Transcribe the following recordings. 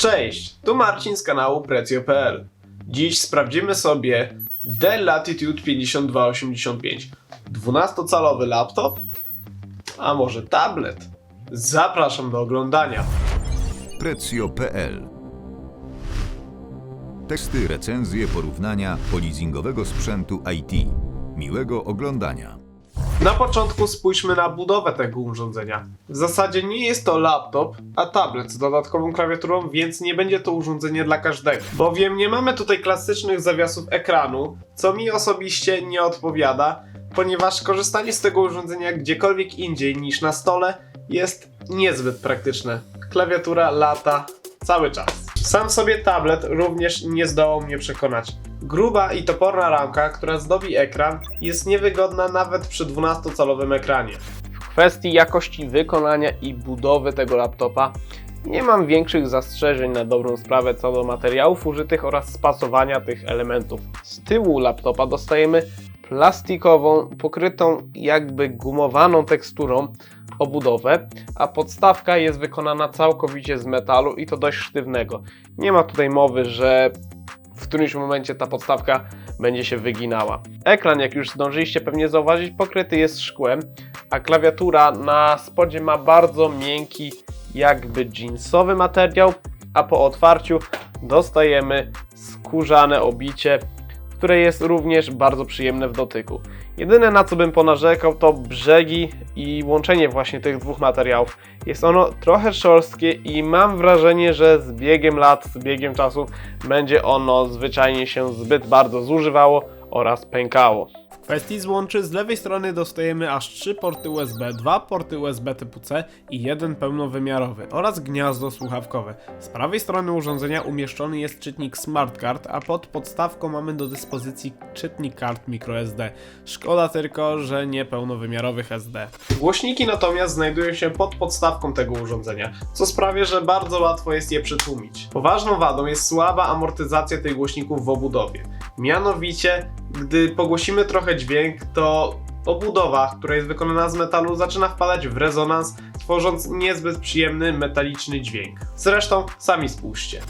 Cześć, tu Marcin z kanału Precio.pl. Dziś sprawdzimy sobie Dell Latitude 5285. 12-calowy laptop? A może tablet? Zapraszam do oglądania. Prezio.pl Teksty, recenzje, porównania polizingowego sprzętu IT. Miłego oglądania. Na początku spójrzmy na budowę tego urządzenia. W zasadzie nie jest to laptop, a tablet z dodatkową klawiaturą, więc nie będzie to urządzenie dla każdego. Bowiem nie mamy tutaj klasycznych zawiasów ekranu, co mi osobiście nie odpowiada, ponieważ korzystanie z tego urządzenia gdziekolwiek indziej niż na stole jest niezbyt praktyczne. Klawiatura lata cały czas. Sam sobie tablet również nie zdołał mnie przekonać. Gruba i toporna ramka, która zdobi ekran, jest niewygodna nawet przy 12-calowym ekranie. W kwestii jakości wykonania i budowy tego laptopa nie mam większych zastrzeżeń na dobrą sprawę co do materiałów użytych oraz spasowania tych elementów. Z tyłu laptopa dostajemy plastikową, pokrytą jakby gumowaną teksturą obudowę, a podstawka jest wykonana całkowicie z metalu i to dość sztywnego. Nie ma tutaj mowy, że w którymś momencie ta podstawka będzie się wyginała. Ekran, jak już zdążyliście pewnie zauważyć, pokryty jest szkłem, a klawiatura na spodzie ma bardzo miękki, jakby jeansowy materiał, a po otwarciu dostajemy skórzane obicie, które jest również bardzo przyjemne w dotyku. Jedyne na co bym ponarzekał to brzegi i łączenie właśnie tych dwóch materiałów. Jest ono trochę szorstkie i mam wrażenie, że z biegiem lat, z biegiem czasu będzie ono zwyczajnie się zbyt bardzo zużywało oraz pękało. Kwestii złączy z lewej strony dostajemy aż 3 porty USB, 2 porty USB typu C i jeden pełnowymiarowy oraz gniazdo słuchawkowe. Z prawej strony urządzenia umieszczony jest czytnik Smart Card, a pod podstawką mamy do dyspozycji czytnik kart microSD. Szkoda tylko, że nie pełnowymiarowych SD. Głośniki natomiast znajdują się pod podstawką tego urządzenia, co sprawia, że bardzo łatwo jest je przytłumić. Poważną wadą jest słaba amortyzacja tych głośników w obudowie. Mianowicie, gdy pogłosimy trochę dźwięk, to obudowa, która jest wykonana z metalu, zaczyna wpadać w rezonans, tworząc niezbyt przyjemny metaliczny dźwięk. Zresztą sami spójrzcie.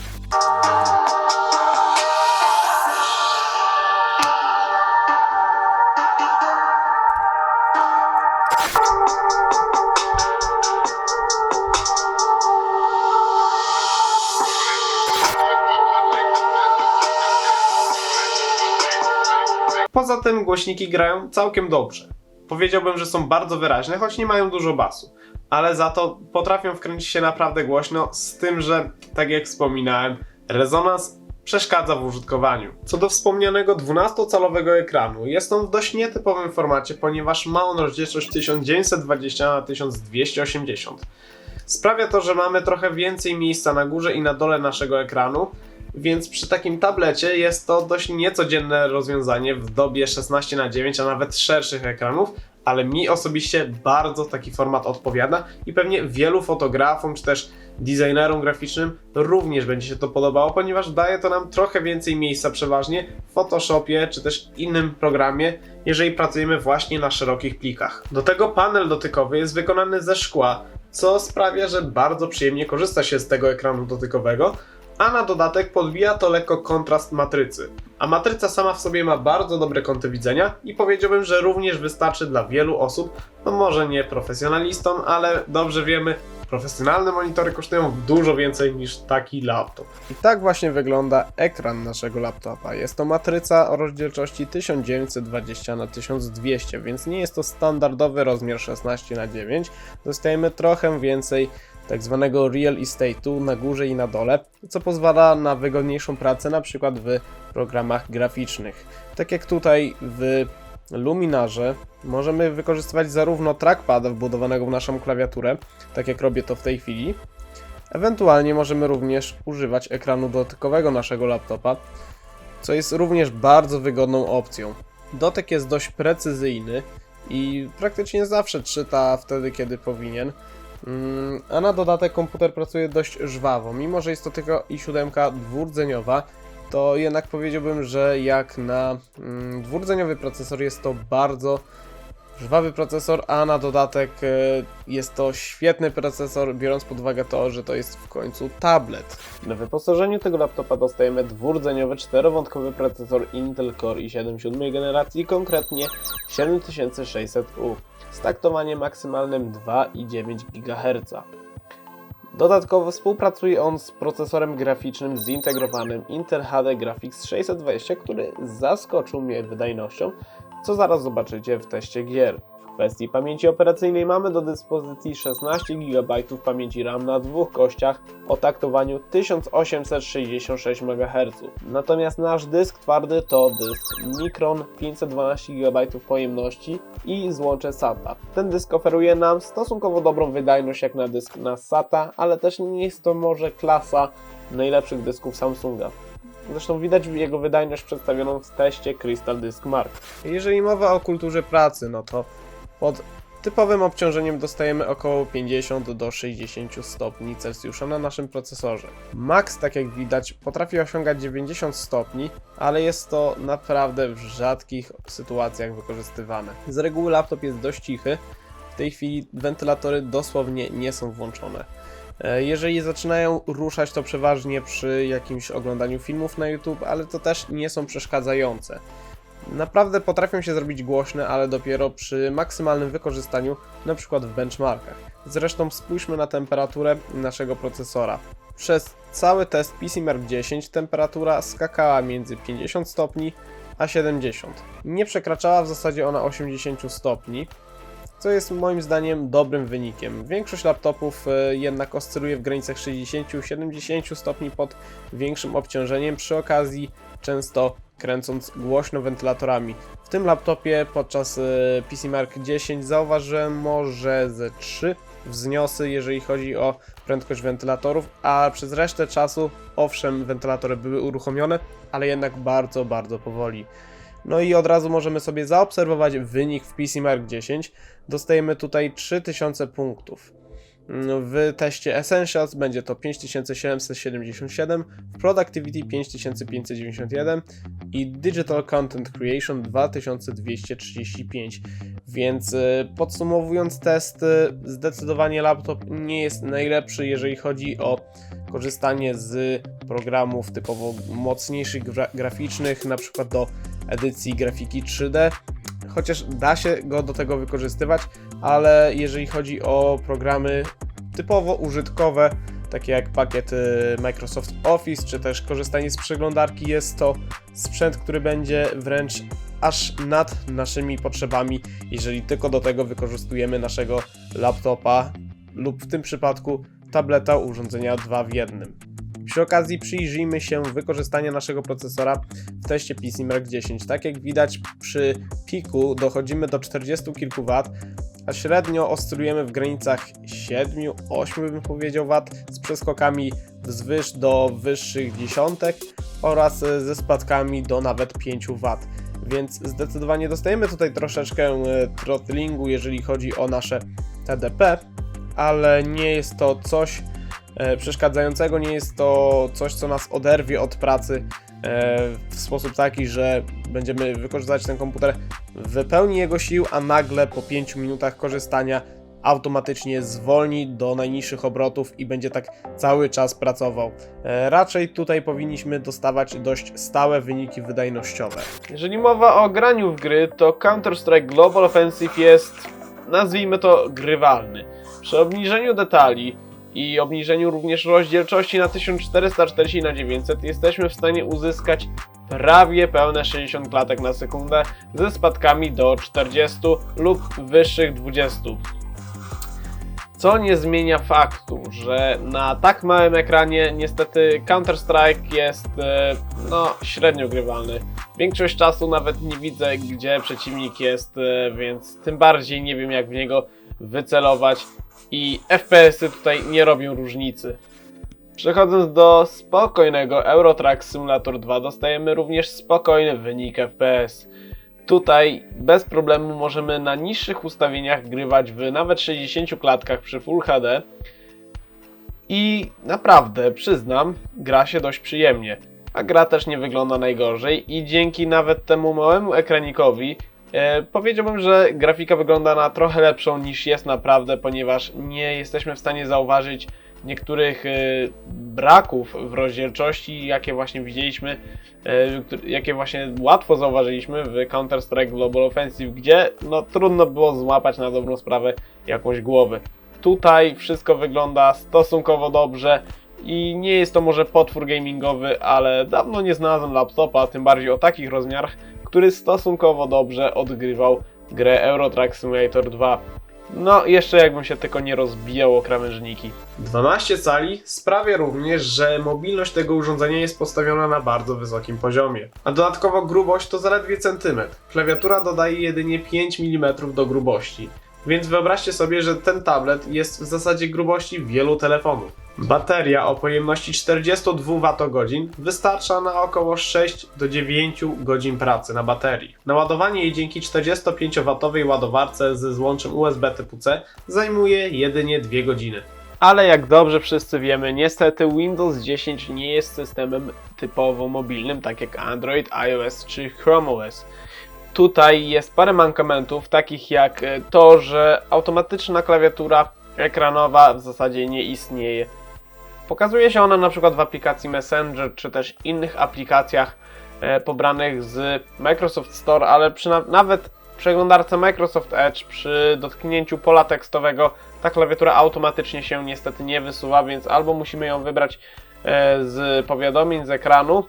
Poza tym głośniki grają całkiem dobrze. Powiedziałbym, że są bardzo wyraźne, choć nie mają dużo basu. Ale za to potrafią wkręcić się naprawdę głośno, z tym, że, tak jak wspominałem, rezonans przeszkadza w użytkowaniu. Co do wspomnianego 12-calowego ekranu, jest on w dość nietypowym formacie, ponieważ ma on rozdzielczość 1920 na 1280. Sprawia to, że mamy trochę więcej miejsca na górze i na dole naszego ekranu, więc przy takim tablecie jest to dość niecodzienne rozwiązanie w dobie 16 na 9 a nawet szerszych ekranów, ale mi osobiście bardzo taki format odpowiada i pewnie wielu fotografom czy też designerom graficznym również będzie się to podobało, ponieważ daje to nam trochę więcej miejsca przeważnie w Photoshopie czy też innym programie, jeżeli pracujemy właśnie na szerokich plikach. Do tego panel dotykowy jest wykonany ze szkła, co sprawia, że bardzo przyjemnie korzysta się z tego ekranu dotykowego, a na dodatek podbija to lekko kontrast matrycy. A matryca sama w sobie ma bardzo dobre kąty widzenia i powiedziałbym, że również wystarczy dla wielu osób, no może nie profesjonalistom, ale dobrze wiemy, profesjonalne monitory kosztują dużo więcej niż taki laptop. I tak właśnie wygląda ekran naszego laptopa. Jest to matryca o rozdzielczości 1920 na 1200, więc nie jest to standardowy rozmiar 16 na 9. Dostajemy trochę więcej tak zwanego real estate'u na górze i na dole, co pozwala na wygodniejszą pracę na przykład w programach graficznych. Tak jak tutaj w Luminarze możemy wykorzystywać zarówno trackpad wbudowanego w naszą klawiaturę, tak jak robię to w tej chwili, ewentualnie możemy również używać ekranu dotykowego naszego laptopa, co jest również bardzo wygodną opcją. Dotyk jest dość precyzyjny i praktycznie zawsze czyta wtedy, kiedy powinien. Mm, A na dodatek komputer pracuje dość żwawo. Mimo, że jest to tylko i7 dwurdzeniowa, to jednak powiedziałbym, że jak na mm, dwurdzeniowy procesor jest to bardzo żwawy procesor, a na dodatek e, jest to świetny procesor, biorąc pod uwagę to, że to jest w końcu tablet. Na wyposażeniu tego laptopa dostajemy dwurdzeniowy, czterowątkowy procesor Intel Core i7 siódmej generacji, konkretnie 7600U z taktowaniem maksymalnym 2,9 GHz. Dodatkowo współpracuje on z procesorem graficznym zintegrowanym Intel HD Graphics 620, który zaskoczył mnie wydajnością, co zaraz zobaczycie w teście gier. W kwestii pamięci operacyjnej mamy do dyspozycji 16 GB pamięci RAM na dwóch kościach o taktowaniu 1866 MHz. Natomiast nasz dysk twardy to dysk Micron 512 GB pojemności i złącze SATA. Ten dysk oferuje nam stosunkowo dobrą wydajność jak na dysk na SATA, ale też nie jest to może klasa najlepszych dysków Samsunga. Zresztą widać jego wydajność przedstawioną w teście Crystal Disk Mark. Jeżeli mowa o kulturze pracy, no to pod typowym obciążeniem dostajemy około 50 do 60 stopni Celsjusza na naszym procesorze. Max, tak jak widać, potrafi osiągać 90 stopni, ale jest to naprawdę w rzadkich sytuacjach wykorzystywane. Z reguły laptop jest dość cichy, w tej chwili wentylatory dosłownie nie są włączone. E, Jeżeli zaczynają ruszać, to przeważnie przy jakimś oglądaniu filmów na YouTube, ale to też nie są przeszkadzające. Naprawdę potrafią się zrobić głośne, ale dopiero przy maksymalnym wykorzystaniu, np. w benchmarkach. Zresztą spójrzmy na temperaturę naszego procesora. Przez cały test PCMark 10 temperatura skakała między 50 stopni a 70. Nie przekraczała w zasadzie ona 80 stopni, co jest moim zdaniem dobrym wynikiem. Większość laptopów e, jednak oscyluje w granicach 60-70 stopni pod większym obciążeniem, przy okazji często kręcąc głośno wentylatorami. W tym laptopie podczas e, PC Mark 10 zauważyłem może ze 3 wzniosy, jeżeli chodzi o prędkość wentylatorów, a przez resztę czasu, owszem, wentylatory były uruchomione, ale jednak bardzo, bardzo powoli. No i od razu możemy sobie zaobserwować wynik w PC Mark 10. Dostajemy tutaj 3000 punktów. W teście Essentials będzie to 5777, w Productivity 5591 i Digital Content Creation 2235. Więc y, podsumowując test, y, zdecydowanie laptop nie jest najlepszy, jeżeli chodzi o korzystanie z programów typowo mocniejszych gra graficznych, na przykład do edycji grafiki 3D, chociaż da się go do tego wykorzystywać, ale jeżeli chodzi o programy typowo użytkowe, takie jak pakiet Microsoft Office, czy też korzystanie z przeglądarki, jest to sprzęt, który będzie wręcz aż nad naszymi potrzebami, jeżeli tylko do tego wykorzystujemy naszego laptopa lub w tym przypadku tableta urządzenia 2 w jednym. Przy okazji przyjrzyjmy się wykorzystania naszego procesora w teście PCMark 10. Tak jak widać przy piku dochodzimy do 40 kilku wat, a średnio oscylujemy w granicach 7-8 bym powiedział wat z przeskokami wzwyż do wyższych dziesiątek oraz ze spadkami do nawet 5 wat. Więc zdecydowanie dostajemy tutaj troszeczkę e, throttlingu, jeżeli chodzi o nasze TDP, ale nie jest to coś przeszkadzającego, nie jest to coś, co nas oderwie od pracy e, w sposób taki, że będziemy wykorzystać ten komputer w pełni jego sił, a nagle po 5 minutach korzystania automatycznie zwolni do najniższych obrotów i będzie tak cały czas pracował. E, Raczej tutaj powinniśmy dostawać dość stałe wyniki wydajnościowe. Jeżeli mowa o graniu w gry, to Counter-Strike Global Offensive jest, nazwijmy to, grywalny. Przy obniżeniu detali i obniżeniu również rozdzielczości na 1440 na 900 jesteśmy w stanie uzyskać prawie pełne 60 klatek na sekundę ze spadkami do 40 lub wyższych 20. Co nie zmienia faktu, że na tak małym ekranie niestety Counter-Strike jest e, no, średnio grywalny. Większość czasu nawet nie widzę, gdzie przeciwnik jest, e, więc tym bardziej nie wiem, jak w niego wycelować. I FPS-y tutaj nie robią różnicy. Przechodząc do spokojnego Eurotrack Simulator 2, dostajemy również spokojny wynik FPS. Tutaj bez problemu możemy na niższych ustawieniach grywać w nawet 60 klatkach przy Full HD i naprawdę, przyznam, gra się dość przyjemnie. A gra też nie wygląda najgorzej i dzięki nawet temu małemu ekranikowi powiedziałbym, że grafika wygląda na trochę lepszą niż jest naprawdę, ponieważ nie jesteśmy w stanie zauważyć niektórych e, braków w rozdzielczości, jakie właśnie widzieliśmy, e, jakie właśnie łatwo zauważyliśmy w Counter-Strike Global Offensive, gdzie no, trudno było złapać na dobrą sprawę jakąś głowy. Tutaj wszystko wygląda stosunkowo dobrze i nie jest to może potwór gamingowy, ale dawno nie znalazłem laptopa, tym bardziej o takich rozmiarach, który stosunkowo dobrze odgrywał grę Euro Truck Simulator 2. No, jeszcze jakbym się tylko nie rozbijał o krawężniki. 12 cali sprawia również, że mobilność tego urządzenia jest postawiona na bardzo wysokim poziomie. A dodatkowo grubość to zaledwie centymetr. Klawiatura dodaje jedynie 5 mm do grubości. Więc wyobraźcie sobie, że ten tablet jest w zasadzie grubości wielu telefonów. Bateria o pojemności 42 Wh wystarcza na około 6 do 9 godzin pracy na baterii. Naładowanie jej dzięki 45W ładowarce ze złączem USB typu C zajmuje jedynie 2 godziny. Ale jak dobrze wszyscy wiemy, niestety Windows 10 nie jest systemem typowo mobilnym, tak jak Android, iOS czy Chrome OS. Tutaj jest parę mankamentów, takich jak e, to, że automatyczna klawiatura ekranowa w zasadzie nie istnieje. Pokazuje się ona na przykład w aplikacji Messenger czy też innych aplikacjach e, pobranych z Microsoft Store, ale przy na, nawet przeglądarce Microsoft Edge przy dotknięciu pola tekstowego ta klawiatura automatycznie się niestety nie wysuwa, więc albo musimy ją wybrać e, z powiadomień z ekranu,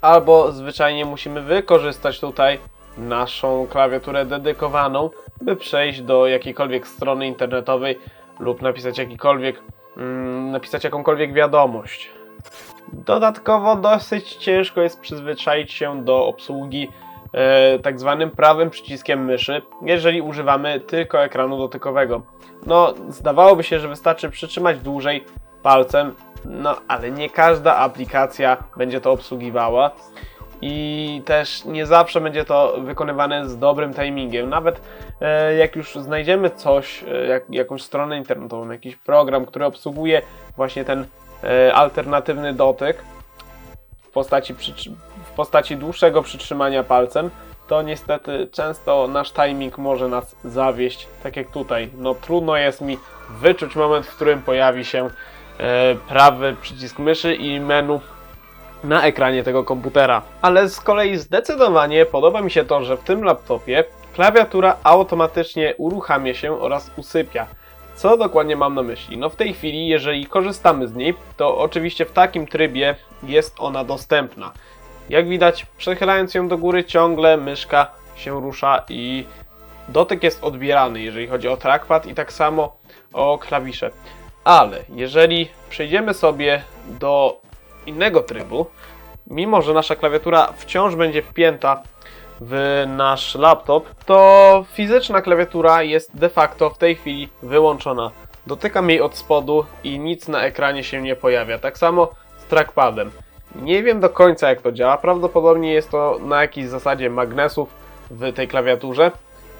albo zwyczajnie musimy wykorzystać tutaj naszą klawiaturę dedykowaną, by przejść do jakiejkolwiek strony internetowej lub napisać jakikolwiek, mm, napisać jakąkolwiek wiadomość. Dodatkowo dosyć ciężko jest przyzwyczaić się do obsługi e, tak zwanym prawym przyciskiem myszy, jeżeli używamy tylko ekranu dotykowego. No, zdawałoby się, że wystarczy przytrzymać dłużej palcem, no ale nie każda aplikacja będzie to obsługiwała i też nie zawsze będzie to wykonywane z dobrym timingiem. Nawet e, jak już znajdziemy coś, e, jak, jakąś stronę internetową, jakiś program, który obsługuje właśnie ten e, alternatywny dotyk w postaci, w postaci dłuższego przytrzymania palcem, to niestety często nasz timing może nas zawieść, tak jak tutaj. No trudno jest mi wyczuć moment, w którym pojawi się e, prawy przycisk myszy i menu na ekranie tego komputera. Ale z kolei zdecydowanie podoba mi się to, że w tym laptopie klawiatura automatycznie uruchamia się oraz usypia. Co dokładnie mam na myśli? No w tej chwili, jeżeli korzystamy z niej, to oczywiście w takim trybie jest ona dostępna. Jak widać, przechylając ją do góry, ciągle myszka się rusza i dotyk jest odbierany, jeżeli chodzi o trackpad i tak samo o klawisze. Ale jeżeli przejdziemy sobie do innego trybu, mimo że nasza klawiatura wciąż będzie wpięta w nasz laptop, to fizyczna klawiatura jest de facto w tej chwili wyłączona. Dotykam jej od spodu i nic na ekranie się nie pojawia. Tak samo z trackpadem. Nie wiem do końca jak to działa, prawdopodobnie jest to na jakiejś zasadzie magnesów w tej klawiaturze,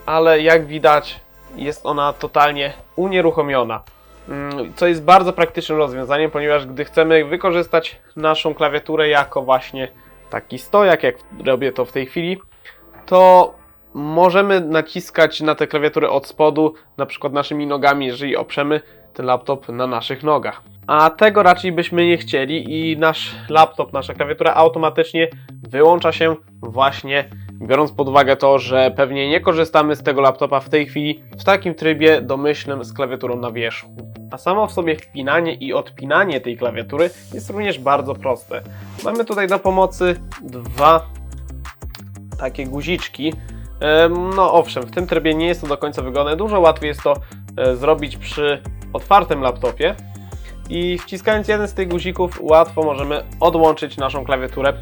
ale jak widać jest ona totalnie unieruchomiona. Mm, Co jest bardzo praktycznym rozwiązaniem, ponieważ gdy chcemy wykorzystać naszą klawiaturę jako właśnie taki stojak, jak robię to w tej chwili, to możemy naciskać na tę klawiaturę od spodu, na przykład naszymi nogami, jeżeli oprzemy ten laptop na naszych nogach. A tego raczej byśmy nie chcieli i nasz laptop, nasza klawiatura automatycznie wyłącza się właśnie biorąc pod uwagę to, że pewnie nie korzystamy z tego laptopa w tej chwili w takim trybie domyślnym z klawiaturą na wierzchu. A samo w sobie wpinanie i odpinanie tej klawiatury jest również bardzo proste. Mamy tutaj do pomocy dwa takie guziczki. Em, No owszem, w tym trybie nie jest to do końca wygodne. Dużo łatwiej jest to e, zrobić przy otwartym laptopie. I wciskając jeden z tych guzików łatwo możemy odłączyć naszą klawiaturę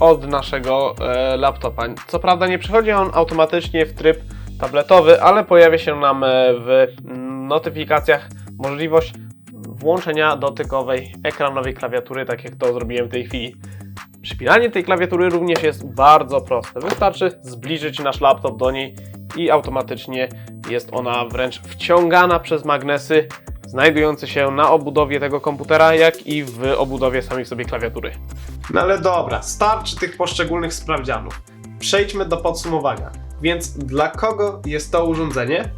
od naszego e, laptopa. Co prawda nie przechodzi on automatycznie w tryb tabletowy, ale pojawia się nam e, w notyfikacjach możliwość włączenia dotykowej ekranowej klawiatury, tak jak to zrobiłem w tej chwili. Przypinanie tej klawiatury również jest bardzo proste. Wystarczy zbliżyć nasz laptop do niej i automatycznie jest ona wręcz wciągana przez magnesy znajdujące się na obudowie tego komputera, jak i w obudowie samej sobie klawiatury. No ale dobra, starczy tych poszczególnych sprawdzianów. Przejdźmy do podsumowania. Więc dla kogo jest to urządzenie?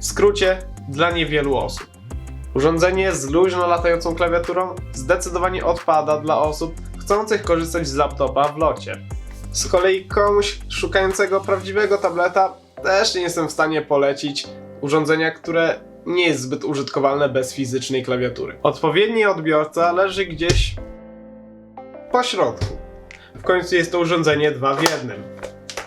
W skrócie, dla niewielu osób. Urządzenie z luźno latającą klawiaturą zdecydowanie odpada dla osób chcących korzystać z laptopa w locie. Z kolei komuś szukającego prawdziwego tableta też nie jestem w stanie polecić urządzenia, które nie jest zbyt użytkowalne bez fizycznej klawiatury. Odpowiedni odbiorca leży gdzieś po środku. W końcu jest to urządzenie dwa w jednym.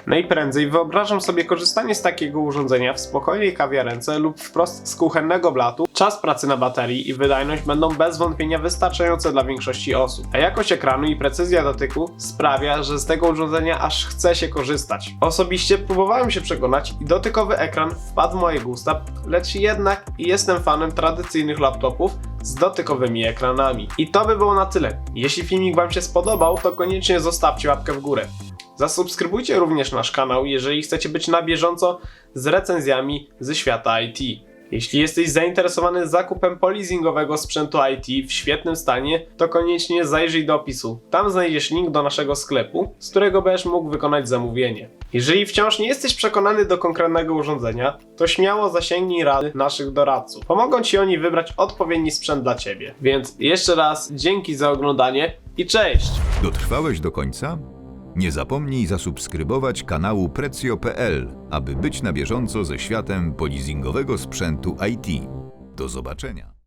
Najprędzej wyobrażam sobie korzystanie z takiego urządzenia w spokojnej kawiarence lub wprost z kuchennego blatu. Czas pracy na baterii i wydajność będą bez wątpienia wystarczające dla większości osób, a jakość ekranu i precyzja dotyku sprawia, że z tego urządzenia aż chce się korzystać. Osobiście próbowałem się przekonać i dotykowy ekran wpadł w moje gusta, lecz jednak jestem fanem tradycyjnych laptopów z dotykowymi ekranami. I to by było na tyle. Jeśli filmik Wam się spodobał, to koniecznie zostawcie łapkę w górę. Zasubskrybujcie również nasz kanał, jeżeli chcecie być na bieżąco z recenzjami ze świata IT. Jeśli jesteś zainteresowany zakupem polizingowego sprzętu IT w świetnym stanie, to koniecznie zajrzyj do opisu. Tam znajdziesz link do naszego sklepu, z którego będziesz mógł wykonać zamówienie. Jeżeli wciąż nie jesteś przekonany do konkretnego urządzenia, to śmiało zasięgnij rady naszych doradców. Pomogą Ci oni wybrać odpowiedni sprzęt dla Ciebie. Więc jeszcze raz dzięki za oglądanie i cześć! Dotrwałeś do końca? Nie zapomnij zasubskrybować kanału Precio.pl, aby być na bieżąco ze światem polizingowego sprzętu IT. Do zobaczenia.